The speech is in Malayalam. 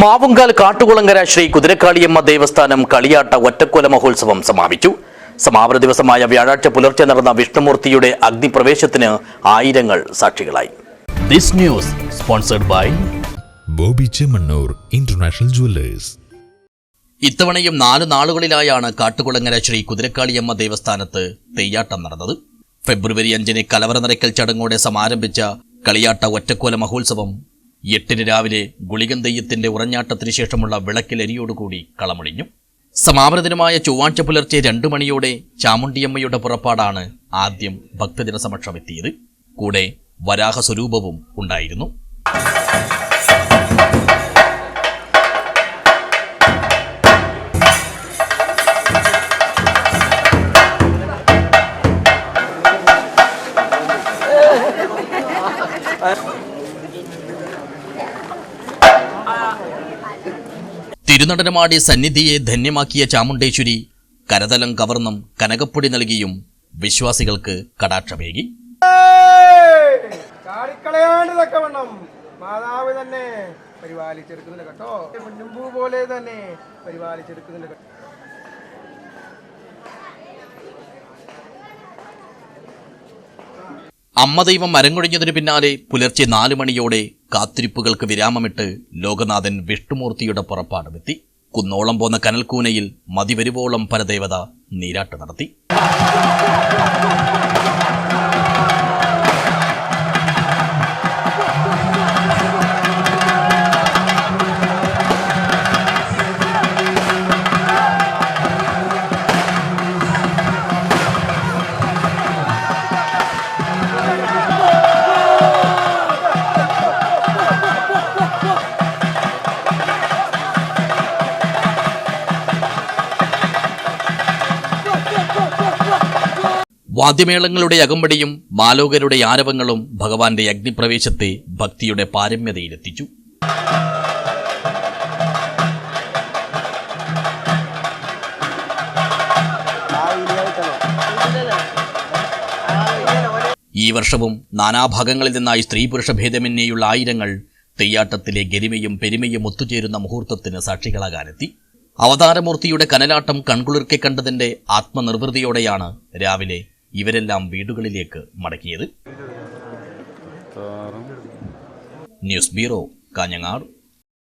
മാവുങ്കാൽ കാട്ടുകുളങ്ങര ശ്രീ കുതിരക്കാളിയമ്മ ദേവസ്ഥാനം കളിയാട്ട ഒറ്റക്കൊല മഹോത്സവം സമാപിച്ചു. സമാപന ദിവസമായ വ്യാഴാഴ്ച പുലർച്ചെ നടന്ന വിഷ്ണുമൂർത്തിയുടെ അഗ്നിപ്രവേശത്തിന് ആയിരങ്ങൾ സാക്ഷികളായി. This news sponsored by Boby Chemmanur international jewellers. ഇത്തവണയും നാല് നാളുകളിലായാണ് കാട്ടുകുളങ്ങര ശ്രീ കുതിരക്കാളിയമ്മ ദേവസ്ഥാനത്ത് തെയ്യാട്ടം നടന്നത്. ഫെബ്രുവരി അഞ്ചിന് കലവറ നിരക്കൽ ചടങ്ങോടെ സമാരംഭിച്ച കളിയാട്ട ഒറ്റക്കോല മഹോത്സവം എട്ടിന് രാവിലെ ഗുളികന്തെയ്യത്തിന്റെ ഉറഞ്ഞാട്ടത്തിന് ശേഷമുള്ള വിളക്കിലരിയോടുകൂടി കളമൊഴിഞ്ഞു. സമാപന ദിനമായ ചൊവ്വാഴ്ച പുലർച്ചെ രണ്ടു മണിയോടെ ചാമുണ്ടിയമ്മയുടെ പുറപ്പാടാണ് ആദ്യം ഭക്തജന സമക്ഷം എത്തിയത് കൂടെ വരാഹ സ്വരൂപവും ഉണ്ടായിരുന്നു. തിരുനടനമാടി സന്നിധിയെ ധന്യമാക്കിയ ചാമുണ്ടേശ്വരി കരതലം കവർന്നും കനകപ്പൊടി നൽകിയും വിശ്വാസികൾക്ക് കടാക്ഷമേകി. അമ്മദൈവം മരം മാതാവ് തന്നെ പരിപാലിച്ചെടുക്കുന്നുണ്ട് കേട്ടോ. മുൻപൂ പോലെ തന്നെ കേട്ടോ. അമ്മ ദൈവം പിന്നാലെ പുലർച്ചെ നാലു മണിയോടെ കാത്തിരിപ്പുകൾക്ക് വിരാമമിട്ട് ലോകനാഥൻ വിഷ്ണുമൂർത്തിയുടെ പുറപ്പാടുമെത്തി കുന്നോളം പോന്ന കനൽക്കൂനയിൽ മതിവരുവോളം പരദേവത നീരാട്ട് നടത്തി. വാദ്യമേളങ്ങളുടെ അകമ്പടിയും മാലോകരുടെ ആരവങ്ങളും ഭഗവാന്റെ അഗ്നിപ്രവേശത്തെ ഭക്തിയുടെ പാരമ്യതയിലെത്തിച്ചു. ഈ വർഷവും നാനാഭാഗങ്ങളിൽ നിന്നായി സ്ത്രീ പുരുഷ ഭേദമന്യേയുള്ള ആയിരങ്ങൾ തെയ്യാട്ടത്തിലെ ഗരിമയും പെരുമയും ഒത്തുചേരുന്ന മുഹൂർത്തത്തിന് സാക്ഷികളാകാനെത്തി. അവതാരമൂർത്തിയുടെ കനലാട്ടം കൺകുളിർക്കെ കണ്ടതിന്റെ ആത്മനിർവൃതിയോടെയാണ് രാവിലെ ഇവരെല്ലാം വീടുകളിലേക്ക് മടക്കിയത്. News bureau Kanhangad.